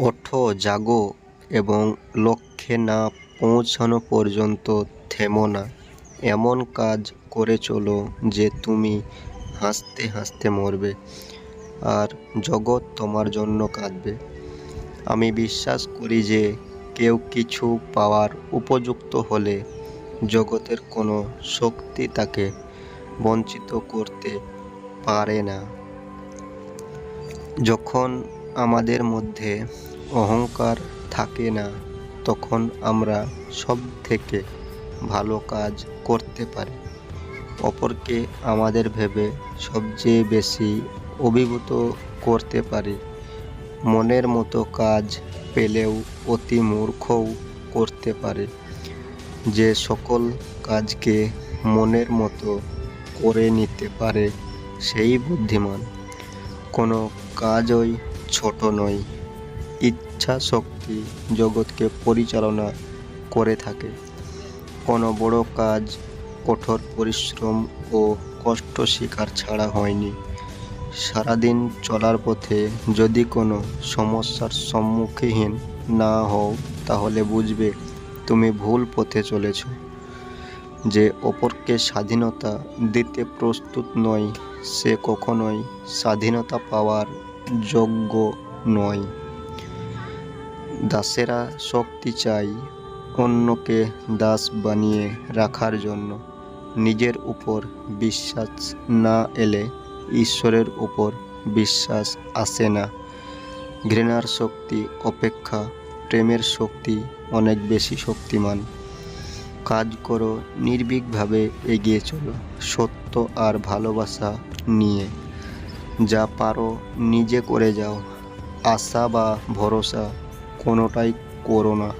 ওঠো, জাগো এবং লক্ষ্যে না পৌঁছানো পর্যন্ত থেমো না। এমন কাজ করে চলো যে তুমি হাসতে হাসতে মরবে আর জগৎ তোমার জন্য কাঁদবে। আমি বিশ্বাস করি যে কেউ কিছু পাওয়ার উপযুক্ত হলে জগতের কোনো শক্তি তাকে বঞ্চিত করতে পারে না। যখন আমাদের মধ্যে অহংকার থাকে না, তখন আমরা সব থেকে ভালো কাজ করতে পারি। অপরকে আমাদের ভেবে সবচেয়ে বেশি অভিভূত করতে পারি। মনের মতো কাজ পেলেও অতি মূর্খও করতে পারে। যে সকল কাজকে মনের মতো করে নিতে পারে, সেই বুদ্ধিমান। কোনো কাজই ছোট নয় ইচ্ছা শক্তি জগৎকে পরিচালনা করে থাকে। কোনো বড় কাজ, কঠোর পরিশ্রম ও কষ্ট শিকার ছাড়া হয়নি। সারাদিন চলার পথে যদি কোনো সমস্যার সম্মুখীন না হও, তাহলে বুঝবে তুমি ভুল পথে চলেছ। যে অপরকে স্বাধীনতা দিতে প্রস্তুত নয়, সে কখনোই স্বাধীনতা পাওয়ার যোগ্য নয়। দাসেরা শক্তি চাই অন্যকে দাস বানিয়ে রাখার জন্য। নিজের উপর বিশ্বাস না এলে ঈশ্বরের উপর বিশ্বাস আসে না। ঘৃণার শক্তি অপেক্ষা, প্রেমের শক্তি অনেক বেশি শক্তিমান। কাজ করো নির্ভীকভাবে এগিয়ে চলো, সত্য আর ভালোবাসা নিয়ে। যা পারো নিজে করে যাও। আশা বা ভরসা কোনোটাই করো না।